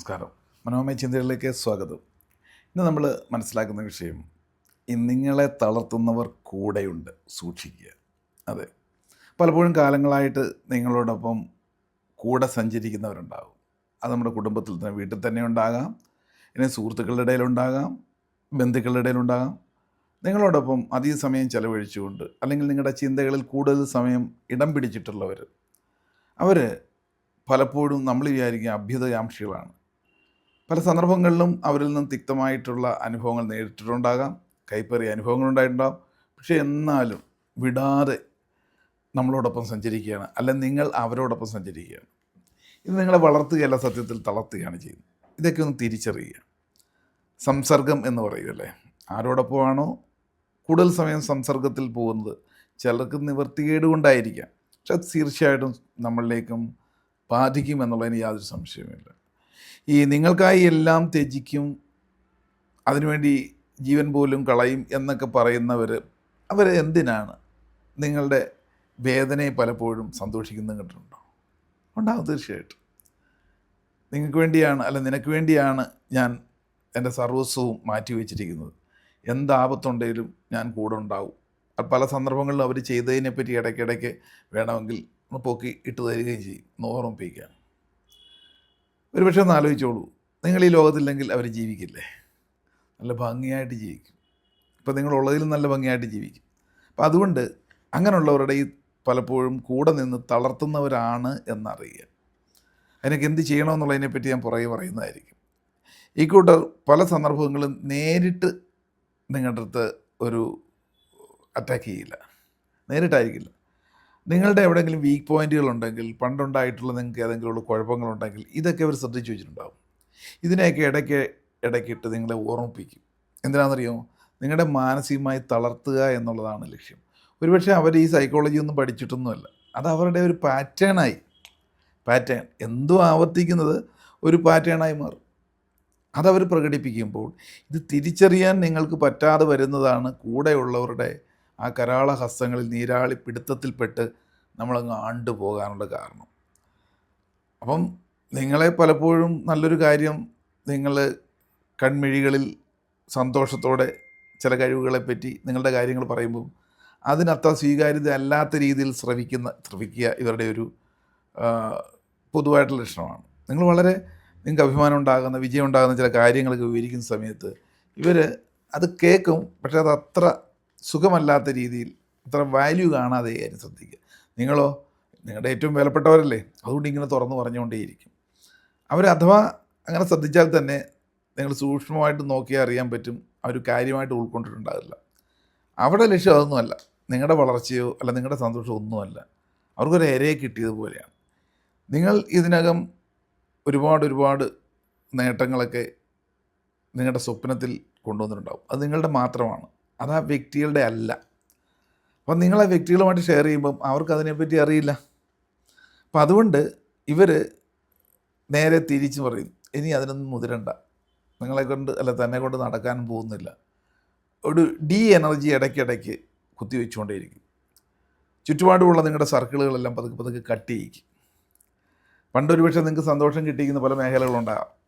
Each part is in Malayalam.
നമസ്കാരം. മനോമയ ചിന്തകളിലേക്ക് സ്വാഗതം. ഇന്ന് നമ്മൾ മനസ്സിലാക്കുന്ന വിഷയം നിങ്ങളെ തളർത്തുന്നവർ കൂടെയുണ്ട് സൂക്ഷിക്കുക. അതെ. പലപ്പോഴും കാലങ്ങളായിട്ട് നിങ്ങളോടൊപ്പം കൂടെ സഞ്ചരിക്കുന്നവരുണ്ടാകും. അത് നമ്മുടെ കുടുംബത്തിൽ തന്നെ വീട്ടിൽ തന്നെ ഉണ്ടാകാം. ഇനി സുഹൃത്തുക്കളുടെ ഇടയിലുണ്ടാകാം ബന്ധുക്കളുടെ ഇടയിലുണ്ടാകാം നിങ്ങളോടൊപ്പം അധിക സമയം ചിലവഴിച്ചുകൊണ്ട് അല്ലെങ്കിൽ നിങ്ങളുടെ ചിന്തകളിൽ കൂടുതൽ സമയം ഇടം പിടിച്ചിട്ടുള്ളവർ അവർ പലപ്പോഴും നമ്മൾ വിചാരിക്കുക അഭ്യുതകാംക്ഷികളാണ് പല സന്ദർഭങ്ങളിലും അവരിൽ നിന്നും തിക്തമായിട്ടുള്ള അനുഭവങ്ങൾ നേരിട്ടിട്ടുണ്ടാകാം. കൈപ്പേറിയ അനുഭവങ്ങൾ ഉണ്ടായിട്ടുണ്ടാകും പക്ഷേ എന്നാലും വിടാതെ നമ്മളോടൊപ്പം സഞ്ചരിക്കുകയാണ്. അല്ല നിങ്ങൾ അവരോടൊപ്പം സഞ്ചരിക്കുകയാണ്. ഇത് നിങ്ങളെ വളർത്തുകയല്ല സത്യത്തിൽ തളർത്തുകയാണ് ചെയ്യുന്നത്. ഇതൊക്കെ ഒന്ന് തിരിച്ചറിയുക. സംസർഗം എന്ന് പറയുമല്ലേ ആരോടൊപ്പമാണോ? കൂടുതൽ സമയം സംസർഗത്തിൽ പോകുന്നത് ചിലർക്ക് നിവർത്തികേട് കൊണ്ടായിരിക്കാം പക്ഷെ അത് തീർച്ചയായിട്ടും നമ്മളിലേക്കും ബാധിക്കും എന്നുള്ളതിന് യാതൊരു സംശയവുമില്ല. ഈ നിങ്ങൾക്കായി എല്ലാം ത്യജിക്കും അതിനുവേണ്ടി ജീവൻ പോലും കളയും എന്നൊക്കെ പറയുന്നവർ അവർ എന്തിനാണ് നിങ്ങളുടെ വേദനയെ പലപ്പോഴും സന്തോഷിക്കുന്നത് കണ്ടിട്ടുണ്ടോ? ഉണ്ടാകും തീർച്ചയായിട്ടും. നിങ്ങൾക്ക് വേണ്ടിയാണ് അല്ല നിനക്ക് വേണ്ടിയാണ് ഞാൻ എന്റെ സർവസ്വവും മാറ്റി വെച്ചിരിക്കുന്നത്. എന്താപത്തുണ്ടെങ്കിലും ഞാൻ കൂടെ ഉണ്ടാവും. പല സന്ദർഭങ്ങളിലും അവർ ചെയ്തതിനെപ്പറ്റി ഇടയ്ക്കിടയ്ക്ക് വേണമെങ്കിൽ ഒന്ന് പൊക്കി ഇട്ട് തരികയും ചെയ്യും. ഒന്ന് ഓർമ്മിപ്പിക്കുക ഒരു പക്ഷേ ഒന്ന് ആലോചിച്ചോളൂ. നിങ്ങൾ ഈ ലോകത്തില്ലെങ്കിൽ അവർ ജീവിക്കില്ലേ? നല്ല ഭംഗിയായിട്ട് ജീവിക്കും. ഇപ്പം നിങ്ങളുള്ളതിലും നല്ല ഭംഗിയായിട്ട് ജീവിക്കും. അപ്പം അതുകൊണ്ട് അങ്ങനെയുള്ളവരുടെ ഈ പലപ്പോഴും കൂടെ നിന്ന് തളർത്തുന്നവരാണ് എന്നറിയുക. അതിനൊക്കെ എന്ത് ചെയ്യണമെന്നുള്ളതിനെപ്പറ്റി ഞാൻ പുറകെ പറയുന്നതായിരിക്കും. ഈ കൂട്ടർ പല സന്ദർഭങ്ങളും നേരിട്ട് നിങ്ങളുടെ അടുത്ത് ഒരു അറ്റാക്ക് ചെയ്യില്ല. നേരിട്ടായിരിക്കില്ല. നിങ്ങളുടെ എവിടെയെങ്കിലും വീക്ക് പോയിന്റുകൾ ഉണ്ടെങ്കിൽ പണ്ടുണ്ടായിട്ടുള്ള നിങ്ങൾക്ക് ഏതെങ്കിലും കുഴപ്പങ്ങളുണ്ടെങ്കിൽ ഇതൊക്കെ അവർ ശ്രദ്ധിച്ചു വെച്ചിട്ടുണ്ടാവും. ഇതിനെയൊക്കെ ഇടയ്ക്ക് ഇടയ്ക്കിട്ട് നിങ്ങളെ ഓർമ്മിപ്പിക്കും. എന്തിനാണെന്നറിയോ നിങ്ങളുടെ മാനസികമായി തളർത്തുക എന്നുള്ളതാണ് ലക്ഷ്യം. ഒരുപക്ഷെ അവർ ഈ സൈക്കോളജി ഒന്നും പഠിച്ചിട്ടൊന്നുമല്ല. അത് അവരുടെ ഒരു പാറ്റേണായി പാറ്റേൺ എന്തോ ആവർത്തിക്കുന്നത് ഒരു പാറ്റേണായി മാറും. അതവർ പ്രകടിപ്പിക്കുമ്പോൾ ഇത് തിരിച്ചറിയാൻ നിങ്ങൾക്ക് പറ്റാതെ വരുന്നതാണ് കൂടെയുള്ളവരുടെ ആ കരാള ഹസ്തങ്ങളിൽ നീരാളി പിടുത്തത്തിൽപ്പെട്ട് നമ്മളങ്ങ് ആണ്ടു പോകാനുള്ള കാരണം. അപ്പം നിങ്ങളെ പലപ്പോഴും നല്ലൊരു കാര്യം നിങ്ങൾ കൺമിഴികളിൽ സന്തോഷത്തോടെ ചില കഴിവുകളെപ്പറ്റി നിങ്ങളുടെ കാര്യങ്ങൾ പറയുമ്പോൾ അതിനത്ര സ്വീകാര്യത അല്ലാത്ത രീതിയിൽ ശ്രവിക്കുന്ന ശ്രവിക്കുക ഇവരുടെ ഒരു പൊതുവായിട്ടുള്ള ലക്ഷണമാണ്. നിങ്ങൾ വളരെ നിങ്ങൾക്ക് അഭിമാനം ഉണ്ടാകുന്ന വിജയം ഉണ്ടാകുന്ന ചില കാര്യങ്ങളൊക്കെ വിവരിക്കുന്ന സമയത്ത് ഇവർ അത് കേൾക്കും പക്ഷേ അത് അത്ര സുഖമല്ലാത്ത രീതിയിൽ അത്ര വാല്യൂ കാണാതെ കാര്യം ശ്രദ്ധിക്കുക. നിങ്ങളോ നിങ്ങളുടെ ഏറ്റവും വിലപ്പെട്ടവരല്ലേ അതുകൊണ്ട് ഇങ്ങനെ തുറന്നു പറഞ്ഞുകൊണ്ടേയിരിക്കും. അവർ അഥവാ അങ്ങനെ ശ്രദ്ധിച്ചാൽ തന്നെ നിങ്ങൾ സൂക്ഷ്മമായിട്ട് നോക്കിയാൽ അറിയാൻ പറ്റും അവർ കാര്യമായിട്ട് ഉൾക്കൊണ്ടിട്ടുണ്ടാകില്ല അവിടെ ലക്ഷ്യം അതൊന്നുമല്ല നിങ്ങളുടെ വളർച്ചയോ അല്ല നിങ്ങളുടെ സന്തോഷമോ ഒന്നുമല്ല. അവർക്കൊരു ഇരയെ കിട്ടിയതുപോലെയാണ് നിങ്ങൾ ഇതിനകം ഒരുപാട് ഒരുപാട് നേട്ടങ്ങളൊക്കെ നിങ്ങളുടെ സ്വപ്നത്തിൽ കൊണ്ടുവന്നിട്ടുണ്ടാകും അത് നിങ്ങളുടെ മാത്രമാണ്. അത് ആ വ്യക്തികളുടെ അല്ല. അപ്പം നിങ്ങൾ ആ വ്യക്തികളുമായിട്ട് ഷെയർ ചെയ്യുമ്പം അവർക്ക് അതിനെപ്പറ്റി അറിയില്ല. അപ്പം അതുകൊണ്ട് ഇവർ നേരെ തിരിച്ച് പറയും ഇനി അതിനൊന്നും മുതിരണ്ട. നിങ്ങളെ കൊണ്ട് അല്ല തന്നെ കൊണ്ട് നടക്കാനും പോകുന്നില്ല. ഒരു ഡി എനർജി ഇടയ്ക്കിടയ്ക്ക് കുത്തിവെച്ചുകൊണ്ടേയിരിക്കും ചുറ്റുപാടുമുള്ള നിങ്ങളുടെ സർക്കിളുകളെല്ലാം പതുക്കെ പതുക്കെ കട്ട് ചെയ്യിക്കും. പണ്ടൊരു പക്ഷേ നിങ്ങൾക്ക് സന്തോഷം കിട്ടിയിരിക്കുന്ന പല മേഖലകളുണ്ടാകാം.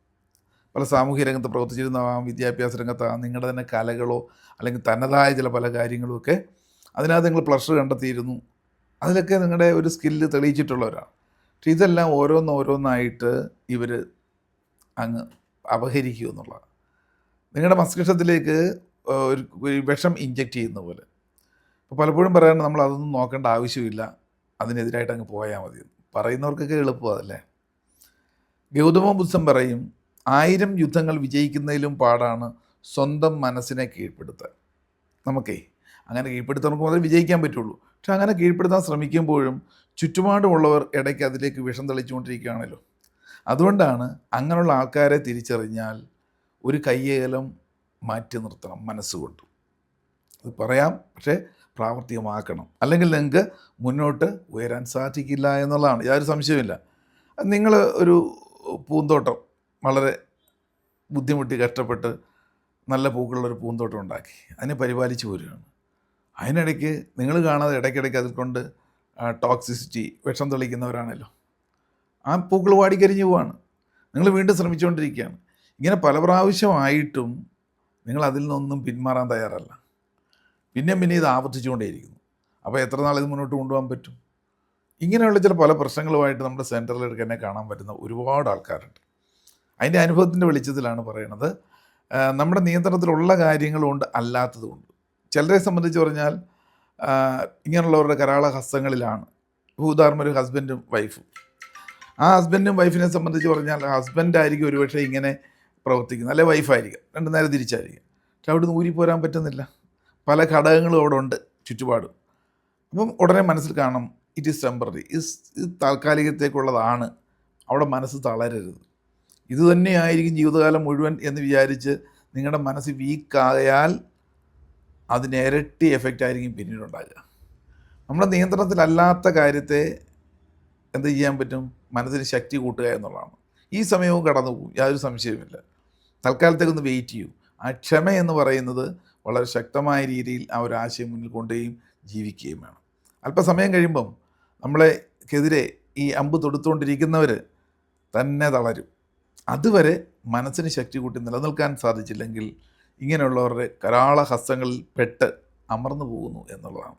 പല സാമൂഹ്യ രംഗത്ത് പ്രവർത്തിച്ചിരുന്നതാവാം വിദ്യാഭ്യാസ രംഗത്താവാം നിങ്ങളുടെ തന്നെ കലകളോ അല്ലെങ്കിൽ തനതായ ചില പല കാര്യങ്ങളും ഒക്കെ അതിനകത്ത് നിങ്ങൾ പ്ലഷർ കണ്ടെത്തിയിരുന്നു. അതിലൊക്കെ നിങ്ങളുടെ ഒരു സ്കില്ല് തെളിയിച്ചിട്ടുള്ളവരാണ്. പക്ഷെ ഇതെല്ലാം ഓരോന്നോരോന്നായിട്ട് ഇവർ അങ്ങ് അപഹരിക്കുക എന്നുള്ളതാണ്. നിങ്ങളുടെ മസ്തിഷ്കത്തിലേക്ക് ഒരു വിഷം ഇഞ്ചെക്റ്റ് ചെയ്യുന്ന പോലെ. അപ്പോൾ പലപ്പോഴും പറയാൻ നമ്മൾ അതൊന്നും നോക്കേണ്ട ആവശ്യമില്ല. അതിനെതിരായിട്ട് അങ്ങ് പോയാൽ മതി. പറയുന്നവർക്കൊക്കെ എളുപ്പമല്ലേ ഗൗതമ ബുദ്ധൻ പറയും ആയിരം യുദ്ധങ്ങൾ വിജയിക്കുന്നതിലും പാടാണ് സ്വന്തം മനസ്സിനെ കീഴ്പ്പെടുത്താൻ നമുക്കേ അങ്ങനെ കീഴ്പ്പെടുത്താൻ നമുക്ക് മാത്രമേ വിജയിക്കാൻ പറ്റുള്ളൂ. പക്ഷെ അങ്ങനെ കീഴ്പ്പെടുത്താൻ ശ്രമിക്കുമ്പോഴും ചുറ്റുപാടുമുള്ളവർ ഇടയ്ക്ക് അതിലേക്ക് വിഷം തെളിച്ചുകൊണ്ടിരിക്കുകയാണല്ലോ. അതുകൊണ്ടാണ് അങ്ങനെയുള്ള ആൾക്കാരെ തിരിച്ചറിഞ്ഞാൽ ഒരു കയ്യേലം മാറ്റി നിർത്തണം മനസ്സുകൊണ്ട്. അത് പറയാം പക്ഷേ പ്രാവർത്തികമാക്കണം. അല്ലെങ്കിൽ നിങ്ങൾക്ക് മുന്നോട്ട് ഉയരാൻ സാധിക്കില്ല എന്നുള്ളതാണ്. യാതൊരു സംശയമില്ല നിങ്ങൾ ഒരു പൂന്തോട്ടം വളരെ ബുദ്ധിമുട്ടി കഷ്ടപ്പെട്ട് നല്ല പൂക്കളുള്ളൊരു പൂന്തോട്ടം ഉണ്ടാക്കി. അതിനെ പരിപാലിച്ച് വരികയാണ് അതിനിടയ്ക്ക് നിങ്ങൾ കാണാതെ ഇടയ്ക്കിടയ്ക്ക് അതിൽ കൊണ്ട് ടോക്സിസിറ്റി വിഷം തെളിക്കുന്നവരാണല്ലോ ആ പൂക്കൾ വാടിക്കരിഞ്ഞു പോവാണ്. നിങ്ങൾ വീണ്ടും ശ്രമിച്ചുകൊണ്ടിരിക്കുകയാണ്. ഇങ്ങനെ പല പ്രാവശ്യമായിട്ടും നിങ്ങൾ അതിൽ നിന്നൊന്നും പിന്മാറാൻ തയ്യാറല്ല. പിന്നെയും പിന്നെ ഇത് ആവർത്തിച്ചുകൊണ്ടേയിരിക്കുന്നു. അപ്പോൾ എത്ര നാൾ ഇത് മുന്നോട്ട് കൊണ്ടുപോകാൻ പറ്റും? ഇങ്ങനെയുള്ള ചില പല പ്രശ്നങ്ങളുമായിട്ട് നമ്മുടെ സെന്ററിൽ തന്നെ കാണാൻ പറ്റുന്ന ഒരുപാട് ആൾക്കാരുണ്ട്. അതിന്റെ അനുഭവത്തിന്റെ വെളിച്ചത്തിലാണ് പറയണത്. നമ്മുടെ നിയന്ത്രണത്തിലുള്ള കാര്യങ്ങളുണ്ട് അല്ലാത്തതുകൊണ്ട് ചിലരെ സംബന്ധിച്ച് പറഞ്ഞാൽ ഇങ്ങനെയുള്ളവരുടെ കരാള ഹസ്തങ്ങളിലാണ്. ഭൂതാർമ്മ ഒരു ഹസ്ബൻഡും വൈഫും. ആ ഹസ്ബൻഡും വൈഫിനെ സംബന്ധിച്ച് പറഞ്ഞാൽ ഹസ്ബൻഡായിരിക്കും ഒരുപക്ഷെ ഇങ്ങനെ പ്രവർത്തിക്കുന്നത്. അല്ലെ വൈഫായിരിക്കും. രണ്ടു നേരം തിരിച്ചായിരിക്കും. പക്ഷെ അവിടെ നിന്ന് ഊരി പോരാൻ പറ്റുന്നില്ല. പല ഘടകങ്ങളും അവിടെ ഉണ്ട് ചുറ്റുപാടും. അപ്പം ഉടനെ മനസ്സിൽ കാണണം ഇറ്റ് ഈസ് ടെമ്പററി ഇത് താൽക്കാലികത്തേക്കുള്ളതാണ്. അവിടെ മനസ്സ് തളരരുത്. ഇത് തന്നെയായിരിക്കും ജീവിതകാലം മുഴുവൻ എന്ന് വിചാരിച്ച് നിങ്ങളുടെ മനസ്സ് വീക്കായാൽ അതിന് ഇരട്ടി എഫക്റ്റ് ആയിരിക്കും പിന്നീടുണ്ടാകുക. നമ്മുടെ നിയന്ത്രണത്തിലല്ലാത്ത കാര്യത്തെ എന്ത് ചെയ്യാൻ പറ്റും? മനസ്സിന് ശക്തി കൂട്ടുക എന്നുള്ളതാണ്. ഈ സമയവും കടന്നു പോകും യാതൊരു സംശയവുമില്ല. തൽക്കാലത്തേക്കൊന്ന് വെയിറ്റ് ചെയ്യൂ. ആ ക്ഷമ എന്ന് പറയുന്നത് വളരെ ശക്തമായ രീതിയിൽ ആ ഒരു ആശയം മുന്നിൽ കൊണ്ടുപോയും ജീവിക്കുകയും വേണം. അല്പസമയം കഴിയുമ്പം നമ്മളെക്കെതിരെ ഈ അമ്പ് തൊടുത്തുകൊണ്ടിരിക്കുന്നവർ തന്നെ തളരും. അതുവരെ മനസ്സിന് ശക്തി കൂട്ടി നിലനിൽക്കാൻ സാധിച്ചില്ലെങ്കിൽ ഇങ്ങനെയുള്ളവരുടെ കരാള ഹസ്തങ്ങളിൽ പെട്ട് അമർന്നു പോകുന്നു എന്നുള്ളതാണ്.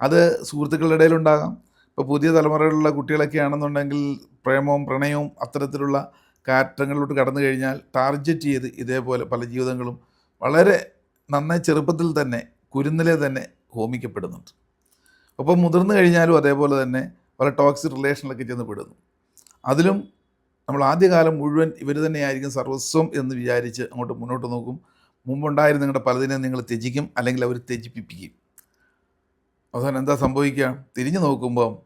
അത് സുഹൃത്തുക്കളുടെ ഇടയിലുണ്ടാകാം ഇപ്പോൾ പുതിയ തലമുറയിലുള്ള കുട്ടികളൊക്കെ ആണെന്നുണ്ടെങ്കിൽ പ്രേമവും പ്രണയവും അത്തരത്തിലുള്ള കാറ്റങ്ങളിലോട്ട് കടന്നു കഴിഞ്ഞാൽ ടാർജറ്റ് ചെയ്ത് ഇതേപോലെ പല ജീവിതങ്ങളും വളരെ നന്നായി ചെറുപ്പത്തിൽ തന്നെ കുരുന്നിലെ തന്നെ ഹോമിക്കപ്പെടുന്നുണ്ട്. അപ്പോൾ മുതിർന്നു കഴിഞ്ഞാലും അതേപോലെ തന്നെ പല ടോക്സിക് റിലേഷനിലൊക്കെ ചെന്ന് പെടുന്നു. അതിലും നമ്മൾ ആദ്യകാലം മുഴുവൻ ഇവർ തന്നെയായിരിക്കും സർവസ്വം എന്ന് വിചാരിച്ച് അങ്ങോട്ട് മുന്നോട്ട് നോക്കും. മുമ്പുണ്ടായിരുന്ന നിങ്ങളുടെ പലതിനെയും നിങ്ങൾ ത്യജിക്കും അല്ലെങ്കിൽ അവർ ത്യജിപ്പിപ്പിക്കും. അവസാനം എന്താ സംഭവിക്കുക? തിരിഞ്ഞു നോക്കുമ്പം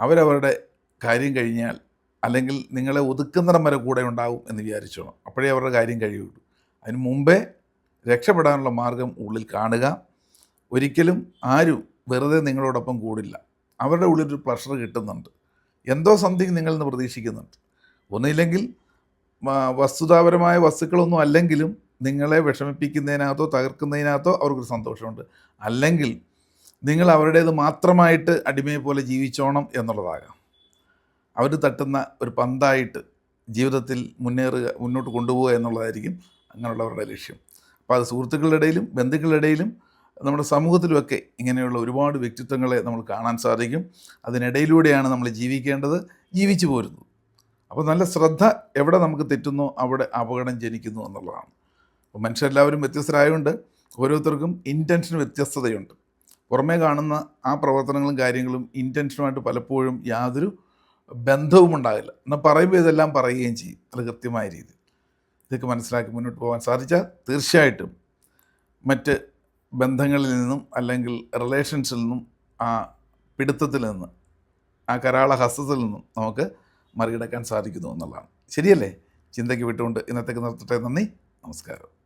അവരവരുടെ കാര്യം കഴിഞ്ഞാൽ അല്ലെങ്കിൽ നിങ്ങളെ ഒതുക്കുന്നിടം വരെ കൂടെ ഉണ്ടാവും എന്ന് വിചാരിച്ചോണം അപ്പോഴേ അവരുടെ കാര്യം കഴിയുള്ളൂ. അതിന് മുമ്പേ രക്ഷപ്പെടാനുള്ള മാർഗം ഉള്ളിൽ കാണുക. ഒരിക്കലും ആരും വെറുതെ നിങ്ങളോടൊപ്പം കൂടില്ല. അവരുടെ ഉള്ളിൽ ഒരു പ്രഷർ കിട്ടുന്നുണ്ട്. എന്തോ സംതിങ് നിങ്ങളിൽ നിന്ന് പ്രതീക്ഷിക്കുന്നുണ്ട്. ഒന്നില്ലെങ്കിൽ വ- വസ്തുതാപരമായ വസ്തുക്കളൊന്നും അല്ലെങ്കിലും നിങ്ങളെ വിഷമിപ്പിക്കുന്നതിനകത്തോ തകർക്കുന്നതിനകത്തോ അവർക്കൊരു സന്തോഷമുണ്ട്. അല്ലെങ്കിൽ നിങ്ങൾ അവരുടേത് മാത്രമായിട്ട് അടിമയെ പോലെ ജീവിച്ചോണം എന്നുള്ളതാകാം. അവർ തട്ടുന്ന ഒരു പന്തായിട്ട് ജീവിതത്തിൽ മുന്നേറുക മുന്നോട്ട് കൊണ്ടുപോവുക എന്നുള്ളതായിരിക്കും അങ്ങനെയുള്ളവരുടെ ലക്ഷ്യം. അപ്പോൾ അത് സുഹൃത്തുക്കളുടെ ഇടയിലും ബന്ധുക്കളുടെ ഇടയിലും നമ്മുടെ സമൂഹത്തിലുമൊക്കെ ഇങ്ങനെയുള്ള ഒരുപാട് വ്യക്തിത്വങ്ങളെ നമ്മൾ കാണാൻ സാധിക്കും. അതിനിടയിലൂടെയാണ് നമ്മൾ ജീവിക്കേണ്ടത് ജീവിച്ചു പോരുന്നത്. അപ്പോൾ നല്ല ശ്രദ്ധ എവിടെ നമുക്ക് തെറ്റുന്നു അവിടെ അപകടം ജനിക്കുന്നു എന്നുള്ളതാണ്. അപ്പോൾ മനുഷ്യരെല്ലാവരും വ്യത്യസ്തരായതുകൊണ്ട് ഓരോരുത്തർക്കും ഇന്റൻഷൻ വ്യത്യസ്തതയുണ്ട്. പുറമേ കാണുന്ന ആ പ്രവർത്തനങ്ങളും കാര്യങ്ങളും ഇന്റൻഷനുമായിട്ട് പലപ്പോഴും യാതൊരു ബന്ധവും ഉണ്ടാകില്ല. എന്നാൽ പറയുമ്പോൾ ഇതെല്ലാം പറയുകയും ചെയ്യും. അത് കൃത്യമായ രീതിയിൽ. ഇതൊക്കെ മനസ്സിലാക്കി മുന്നോട്ട് പോകാൻ സാധിച്ചാൽ തീർച്ചയായിട്ടും മറ്റ് ബന്ധങ്ങളിൽ നിന്നും അല്ലെങ്കിൽ റിലേഷൻസിൽ നിന്നും ആ പിടുത്തത്തിൽ നിന്ന് ആ കരാള ഹസ്തത്തിൽ നിന്നും നമുക്ക് മറികടക്കാൻ സാധിക്കുന്നു എന്നുള്ളതാണ്. ശരിയല്ലേ? ചിന്തയ്ക്ക് വിട്ടുകൊണ്ട് ഇന്നത്തേക്ക് നിർത്തട്ടെ. നന്ദി. നമസ്കാരം.